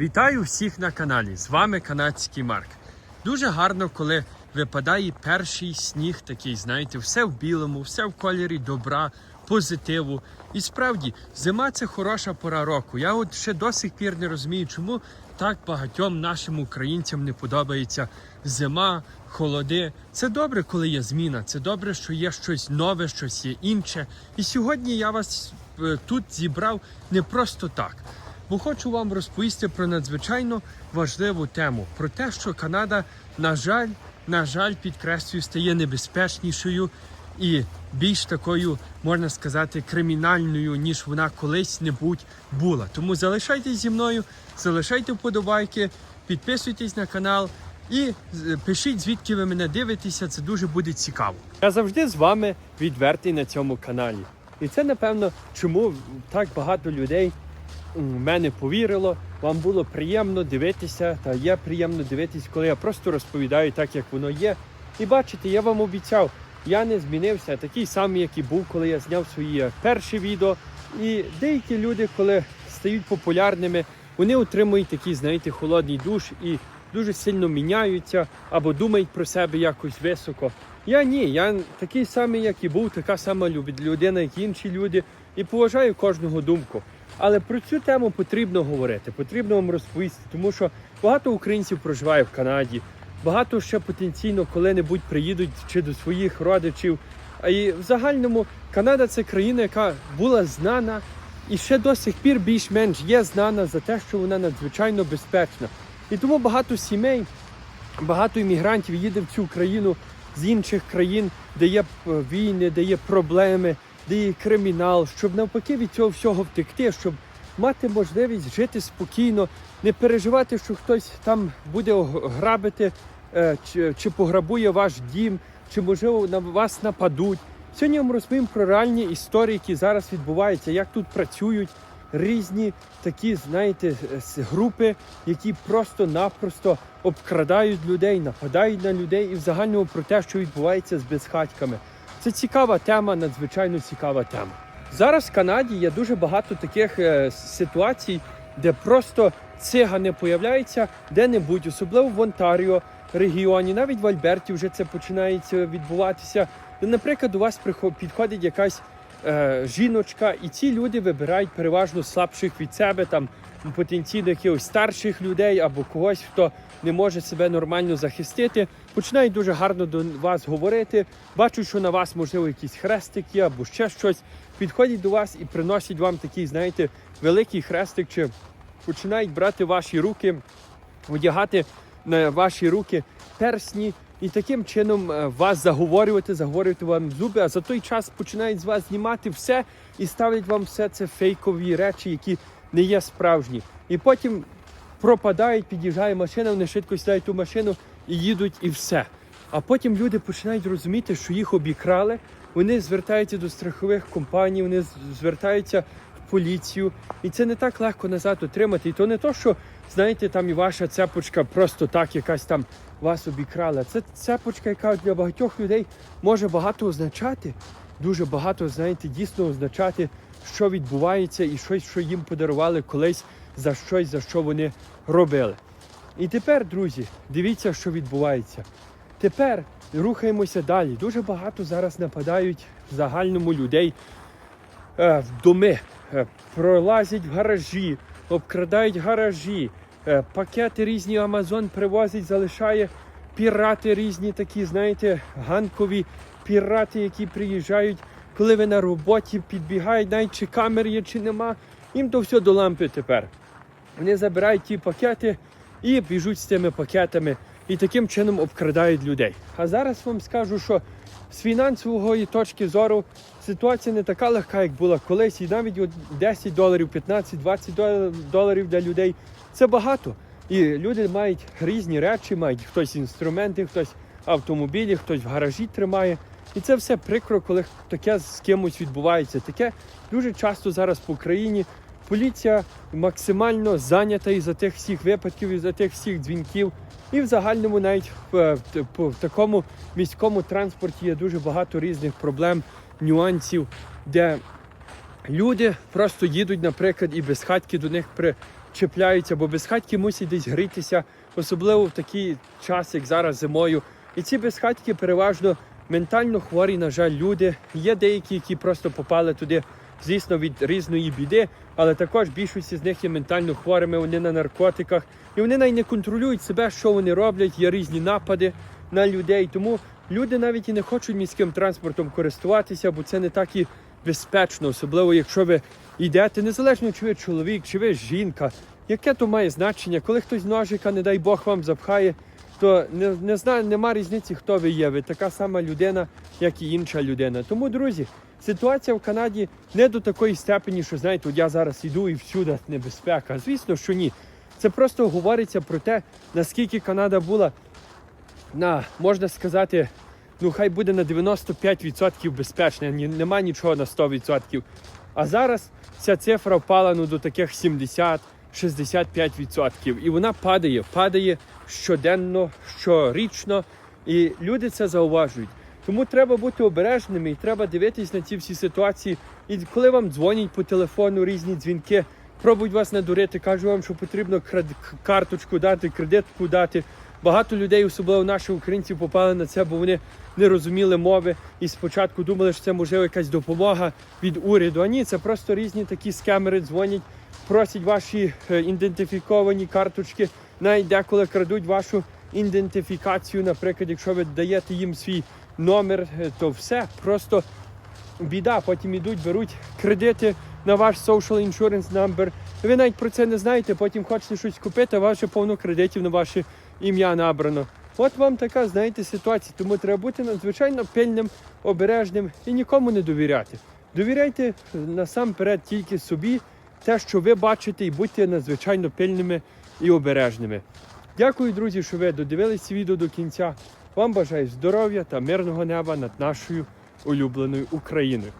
Вітаю всіх на каналі. З вами канадський Марк. Дуже гарно, коли випадає перший сніг, такий, знаєте, все в білому, все в кольорі добра, позитиву. І справді, зима це хороша пора року. Я от ще до сих пір не розумію, чому так багатьом нашим українцям не подобається зима, холоди. Це добре, коли є зміна. Це добре, що є щось нове, щось є інше. І сьогодні я вас е, тут зібрав не просто так. Бо хочу вам розповісти про надзвичайно важливу тему: про те, що Канада, на жаль, на жаль, підкреслюю, стає небезпечнішою і більш такою, можна сказати, кримінальною, ніж вона колись-небудь була. Тому залишайтесь зі мною, залишайте вподобайки, підписуйтесь на канал. І е, пишіть, звідки ви мене дивитеся, це дуже буде цікаво. Я завжди з вами відвертий на цьому каналі. І це, напевно, чому так багато людей в мене повірило. Вам було приємно дивитися, та є приємно дивитись, коли я просто розповідаю так, як воно є. І бачите, я вам обіцяв, я не змінився, такий самий, як і був, коли я зняв свої перші відео. І деякі люди, коли стають популярними, вони отримують такий, знаєте, холодний душ і дуже сильно міняються або думають про себе якось високо. Я ні, я такий самий, як і був, така сама людина, як інші люди, і поважаю кожного думку. Але про цю тему потрібно говорити, потрібно вам розповісти, тому що багато українців проживає в Канаді, багато ще потенційно коли-небудь приїдуть чи до своїх родичів. А і в загальному Канада це країна, яка була знана і ще до сих пір більш-менш є знана за те, що вона надзвичайно безпечна. І тому багато сімей, багато іммігрантів їде в цю країну з інших країн, де є е, війни, де є проблеми, де є кримінал, щоб навпаки від цього всього втекти, щоб мати можливість жити спокійно, не переживати, що хтось там буде грабити е, чи, чи пограбує ваш дім, чи можливо на вас нападуть. Сьогодні я вам розповім про реальні історії, які зараз відбуваються, як тут працюють різні такі, знаєте, групи, які просто-напросто обкрадають людей, нападають на людей і в загальному про те, що відбувається з безхатьками. Це цікава тема, надзвичайно цікава тема. Зараз в Канаді є дуже багато таких е, ситуацій, де просто цигани появляються де-небудь, особливо в Онтаріо регіоні, навіть в Альберті вже це починається відбуватися. Наприклад, у вас підходить якась жіночка, і ці люди вибирають переважно слабших від себе, там потенційно якихось старших людей або когось, хто не може себе нормально захистити. Починають дуже гарно до вас говорити. Бачать, що на вас можливо якісь хрестики або ще щось. Підходять до вас і приносять вам такий, знаєте, великий хрестик, чи починають брати ваші руки, одягати на ваші руки персні. І таким чином е, вас заговорювати, заговорювати вам зуби, а за той час починають з вас знімати все і ставлять вам все це фейкові речі, які не є справжні. І потім пропадають, під'їжджає машина, вони швидко сідають ту машину і їдуть, і все. А потім люди починають розуміти, що їх обікрали. Вони звертаються до страхових компаній, вони звертаються в поліцію. І це не так легко назад отримати. І то не то, що знаєте, там і ваша цепочка просто так якась там вас обікрала. Це цепочка, яка для багатьох людей може багато означати. Дуже багато, знаєте, дійсно означати, що відбувається, і щось, що їм подарували колись за щось, за що вони робили. І тепер, друзі, дивіться, що відбувається. Тепер рухаємося далі. Дуже багато зараз нападають в загальному людей е, в доми, е, пролазять в гаражі, обкрадають гаражі, е, пакети різні Амазон привозить, залишає пірати різні такі, знаєте, ганкові пірати, які приїжджають, коли ви на роботі підбігають, навіть чи камер є, чи нема. Їм то все до лампи тепер. Вони забирають ті пакети і біжуть з тими пакетами і таким чином обкрадають людей. А зараз вам скажу, що з фінансової точки зору ситуація не така легка, як була колись, і навіть от 10 доларів, 15, 20 доларів для людей це багато. І люди мають різні речі, мають хтось інструменти, хтось автомобілі, хтось в гаражі тримає. І це все прикро, коли таке з кимось відбувається. Таке дуже часто зараз по країні поліція максимально зайнята із за тих всіх випадків, із за тих всіх дзвінків. І в загальному навіть в, по- в такому міському транспорті є дуже багато різних проблем, нюансів, де люди просто їдуть, наприклад, і без хатки до них при, чіпляються, бо безхатьки мусять десь грітися, особливо в такий час, як зараз зимою. І ці безхатьки переважно ментально хворі, на жаль, люди. Є деякі, які просто попали туди, звісно, від різної біди, але також більшість з них є ментально хворими, вони на наркотиках, і вони навіть не контролюють себе, що вони роблять. Є різні напади на людей. Тому люди навіть і не хочуть міським транспортом користуватися, бо це не так і безпечно, особливо якщо ви йдете, незалежно чи ви чоловік, чи ви жінка. Яке то має значення, коли хтось ножика, не дай Бог вам запхає, то не, не знаю, нема різниці, хто ви є. Ви така сама людина, як і інша людина. Тому, друзі, ситуація в Канаді не до такої степені, що знаєте, от я зараз іду і всюди небезпека. Звісно, що ні. Це просто говориться про те, наскільки Канада була на, можна сказати, ну хай буде на 95% безпечна, нема нічого на 100%. А зараз ця цифра впала ну, до таких 70-65%. І вона падає, падає щоденно, щорічно, і люди це зауважують. Тому треба бути обережними і треба дивитись на ці всі ситуації. І коли вам дзвонять по телефону різні дзвінки, пробують вас надурити, кажуть вам, що потрібно карточку дати, кредитку дати. Багато людей, особливо наші українці, попали на це, бо вони не розуміли мови і спочатку думали, що це можливо якась допомога від уряду. А ні, це просто різні такі скемери дзвонять, просять ваші е, ідентифіковані карточки, навіть деколи крадуть вашу ідентифікацію. Наприклад, якщо ви даєте їм свій номер, е, то все просто біда. Потім ідуть, беруть кредити на ваш social insurance number. Ви навіть про це не знаєте, потім хочете щось купити, а ваше повно кредитів на ваше ім'я набрано. От вам така, знаєте, ситуація. Тому треба бути надзвичайно пильним, обережним і нікому не довіряти. Довіряйте насамперед тільки собі, те, що ви бачите, і будьте надзвичайно пильними і обережними. Дякую, друзі, що ви додивилися відео до кінця. Вам бажаю здоров'я та мирного неба над нашою улюбленою Україною.